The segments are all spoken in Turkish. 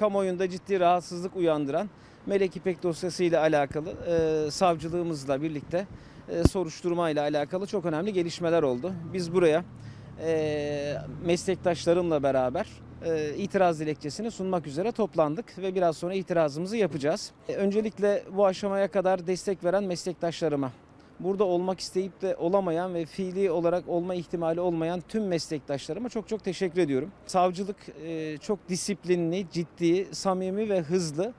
kamuoyunda ciddi rahatsızlık uyandıran Melek İpek dosyasıyla alakalı e, savcılığımızla birlikte e, soruşturma ile alakalı çok önemli gelişmeler oldu. Biz buraya e, meslektaşlarımla beraber e, itiraz dilekçesini sunmak üzere toplandık ve biraz sonra itirazımızı yapacağız. E, öncelikle bu aşamaya kadar destek veren meslektaşlarıma, burada olmak isteyip de olamayan ve fiili olarak olma ihtimali olmayan tüm meslektaşlarıma çok çok teşekkür ediyorum. Savcılık e, çok disiplinli, ciddi, samimi ve hızlı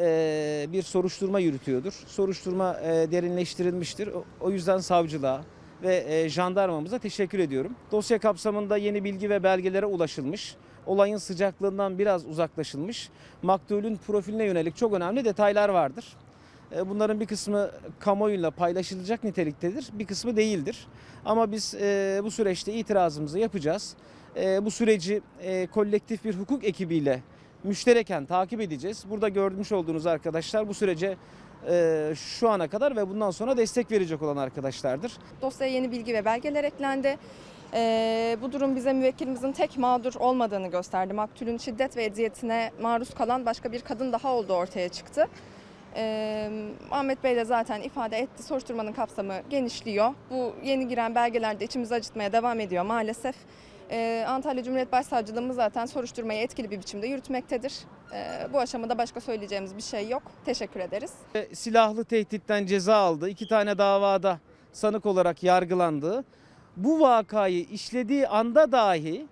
e, bir soruşturma yürütüyordur. Soruşturma e, derinleştirilmiştir. O- yüzden savcılığa ve jandarmamıza teşekkür ediyorum. Dosya kapsamında yeni bilgi ve belgelere ulaşılmış. Olayın sıcaklığından biraz uzaklaşılmış. Maktulün profiline yönelik çok önemli detaylar vardır. E, Bunların bir kısmı kamuoyuyla paylaşılacak niteliktedir, bir kısmı değildir. Ama biz e, bu süreçte itirazımızı yapacağız. E, Bu süreci kolektif bir hukuk ekibiyle müştereken takip edeceğiz. Burada görmüş olduğunuz arkadaşlar bu sürece şu ana kadar ve bundan sonra destek verecek olan arkadaşlardır. Dosyaya yeni bilgi ve belgeler eklendi. Ee, bu durum bize müvekkilimizin tek mağdur olmadığını gösterdi. Maktulün şiddet ve eziyetine maruz kalan başka bir kadın daha olduğu ortaya çıktı. Ee, Ahmet Bey de zaten ifade etti. Soruşturmanın kapsamı genişliyor. Bu yeni giren belgeler de içimizi acıtmaya devam ediyor maalesef. Ee, Antalya Cumhuriyet Başsavcılığımız zaten soruşturmayı etkili bir biçimde yürütmektedir. Ee, bu aşamada başka söyleyeceğimiz bir şey yok. Teşekkür ederiz. E, Silahlı tehditten ceza aldı. İki tane davada sanık olarak yargılandı. Bu vakayı işlediği anda dahi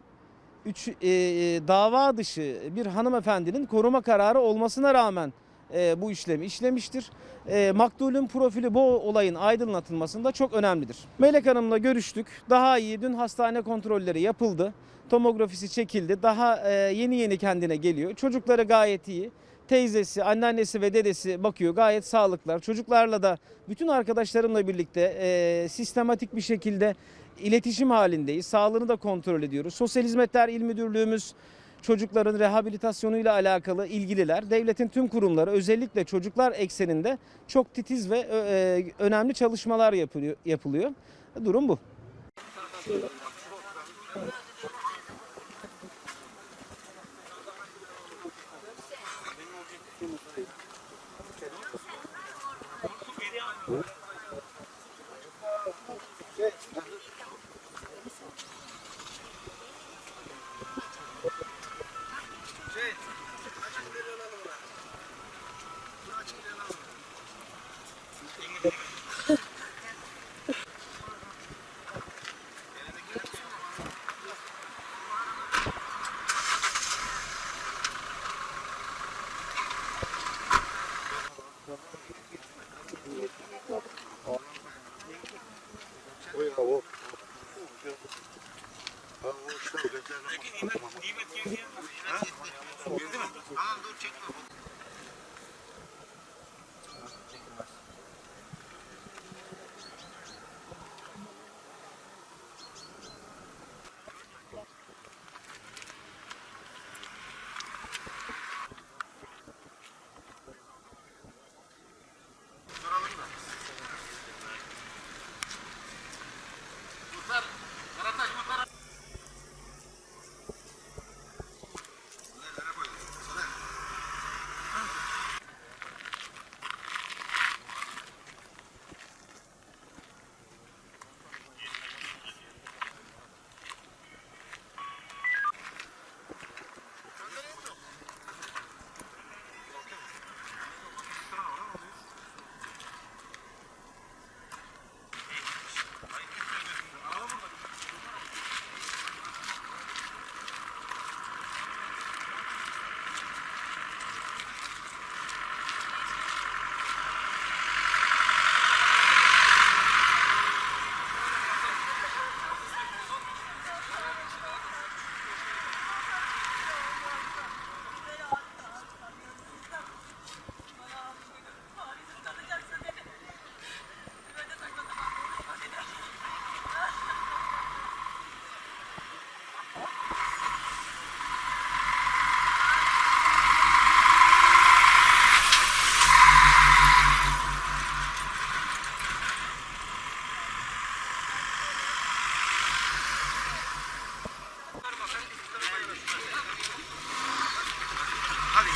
üç, e, e, dava dışı bir hanımefendinin koruma kararı olmasına rağmen e, bu işlemi işlemiştir. E, maktulün profili bu olayın aydınlatılmasında çok önemlidir. Melek Hanım'la görüştük. Daha iyi dün hastane kontrolleri yapıldı. Tomografisi çekildi. Daha e, yeni yeni kendine geliyor. Çocukları gayet iyi. Teyzesi, anneannesi ve dedesi bakıyor. Gayet sağlıklar. Çocuklarla da bütün arkadaşlarımla birlikte e, sistematik bir şekilde iletişim halindeyiz. Sağlığını da kontrol ediyoruz. Sosyal Hizmetler İl Müdürlüğümüz çocukların rehabilitasyonuyla alakalı ilgililer. Devletin tüm kurumları özellikle çocuklar ekseninde çok titiz ve e, önemli çalışmalar yapılıyor. Durum bu. Tavuk. Peki nimet, nimet girdi mi? Girdi mi? Tamam dur çekme.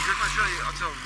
Gözünü açığa atalım.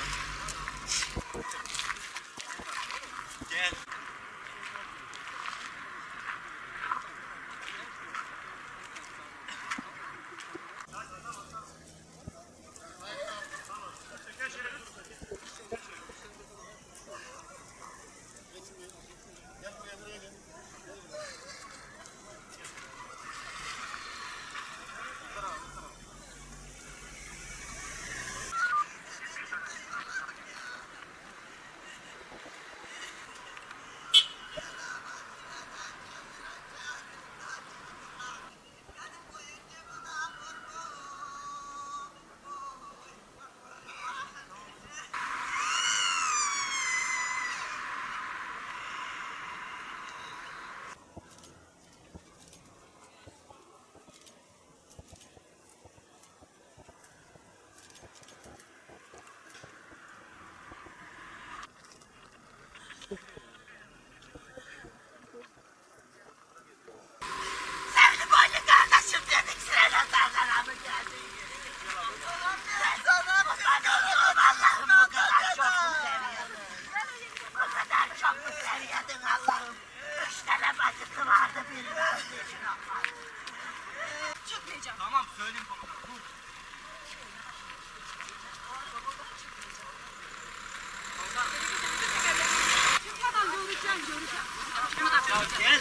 Ya gel.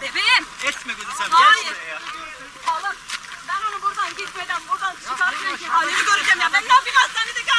Bebeğim. Etme gözü sen. Hayır. Gel ya. Oğlum ben onu buradan gitmeden buradan çıkartıyorum ki. Halimi göreceğim ya. Ben ne yapayım hastanede gel.